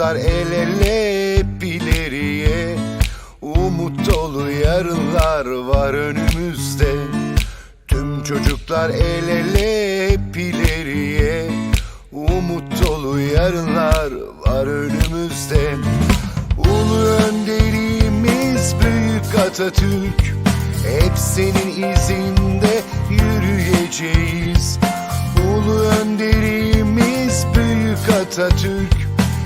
Çocuklar el ele hep ileriye Umut dolu yarınlar var önümüzde. Tüm çocuklar el ele hep ileriye Umut dolu yarınlar var önümüzde. Ulu önderimiz büyük Atatürk Hep senin izinde yürüyeceğiz. Ulu önderimiz büyük Atatürk